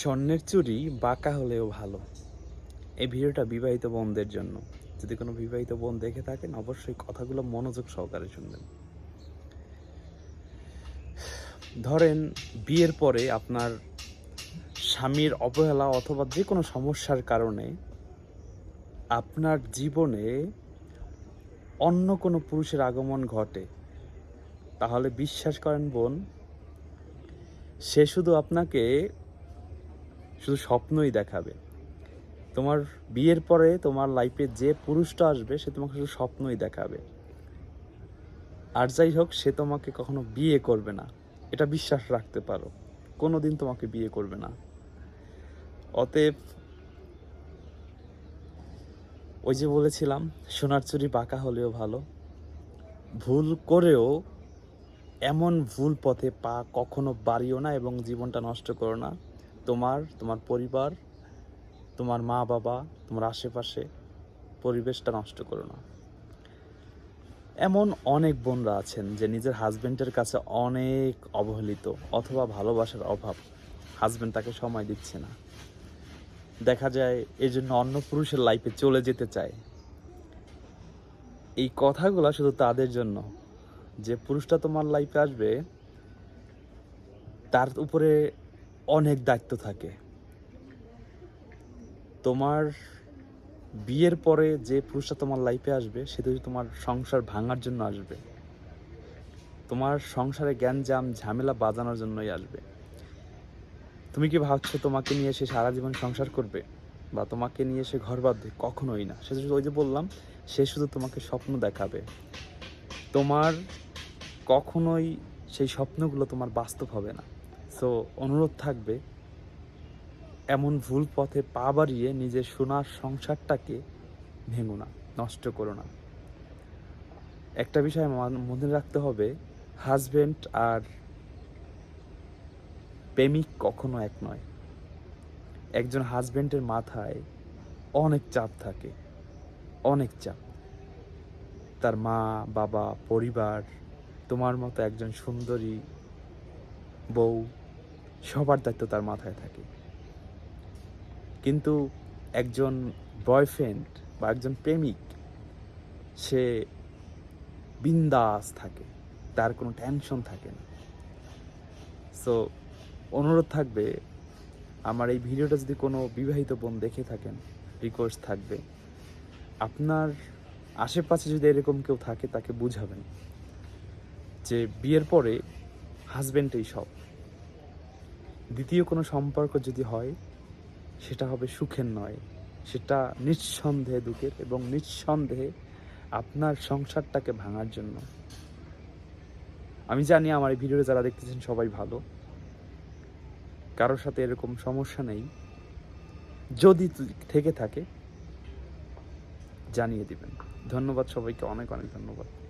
স্বর্ণের চুরি বাঁকা হলেও ভালো। এই ভিডিওটা বিবাহিত বোনদের জন্য। যদি কোনো বিবাহিত বোন দেখে থাকেন, অবশ্যই কথাগুলো মনোযোগ সহকারে শুনবেন। ধরেন, বিয়ের পরে আপনার স্বামীর অবহেলা অথবা যে কোনো সমস্যার কারণে আপনার জীবনে অন্য কোনো পুরুষের আগমন ঘটে, তাহলে বিশ্বাস করেন বোন, সে শুধু আপনাকে শুধু স্বপ্নই দেখাবে। তোমার বিয়ের পরে তোমার লাইফে যে পুরুষটা আসবে, সে তোমাকে শুধু স্বপ্নই দেখাবে। আর যাই হোক, সে তোমাকে কখনো বিয়ে করবে না। এটা বিশ্বাস রাখতে পারো। কোনো দিন তোমাকে বিয়ে করবে না। অতএব ওই যে বলেছিলাম, সোনার চুরি বাঁকা হলেও ভালো। ভুল করেও এমন ভুল পথে পা কখনো বাড়িও না এবং জীবনটা নষ্ট করো না। তোমার তোমার পরিবার, তোমার মা বাবা, তোমার আশেপাশে পরিবেশটা নষ্ট করো না। এমন অনেক বোনরা আছেন যে নিজের হাজবেন্ডের কাছে অনেক অবহেলিত অথবা ভালোবাসার অভাব। হাজবেন্ড তাকে সময় দিচ্ছে না। দেখা যায় এই জন্য অন্য পুরুষের লাইফে চলে যেতে চায়। এই কথাগুলো শুধু তাদের জন্য। যে পুরুষটা তোমার লাইফে আসবে, তার উপরে অনেক দায়িত্ব থাকে। তোমার বিয়ের পরে যে পুরুষটা তোমার লাইফে আসবে, সে তো তোমার সংসার ভাঙার জন্য আসবে। তোমার সংসারে জ্ঞানজাম ঝামেলা বাজানোর জন্যই আসবে। তুমি কি ভাবছ তোমাকে নিয়ে সে সারা জীবন সংসার করবে? বা তোমাকে নিয়ে সে ঘর বাঁধবে? কখনোই না। সে শুধু ওই যে বললাম, সে শুধু তোমাকে স্বপ্ন দেখাবে। তোমার কখনোই সেই স্বপ্নগুলো তোমার বাস্তব হবে না। সো অনুরোধ থাকবে, এমন ভুল পথে পা বাড়িয়ে নিজের সোনার সংসারটাকে ভেঙো না, নষ্ট করো না। একটা বিষয় মনে রাখতে হবে হাজবেন্ড আর প্রেমিক কখনো এক নয়। একজন হাজবেন্ডের মাথায় অনেক চাপ থাকে, অনেক চাপ। তার মা, বাবা, পরিবার, তোমার মতো একজন সুন্দরী বউ সবার দায়িত্ব তার মাথায় থাকে। কিন্তু একজন বয়ফ্রেন্ড বা একজন প্রেমিক, সে বিন্দাস থাকে, তার কোনো টেনশন থাকে না। সো অনুরোধ থাকবে, আমার এই ভিডিওটা যদি কোনো বিবাহিত বোন দেখে থাকেন রিকোয়েস্ট থাকবে। আপনার আশেপাশে যদি এরকম কেউ থাকে, তাকে বুঝাবেন যে বিয়ের পরে হাজবেন্ডই সব। দ্বিতীয় কোনো সম্পর্ক যদি হয়, সেটা হবে সুখের নয়। সেটা নিঃসন্দেহে দুঃখের এবং নিঃসন্দেহে আপনার সংসারটাকে ভাঙার জন্য। আমি জানি আমার এই ভিডিওটা যারা দেখতেছেন সবাই ভালো। কারোর সাথে এরকম সমস্যা নেই। যদি থেকে থাকে, জানিয়ে দিবেন। ধন্যবাদ সবাইকে, অনেক অনেক ধন্যবাদ।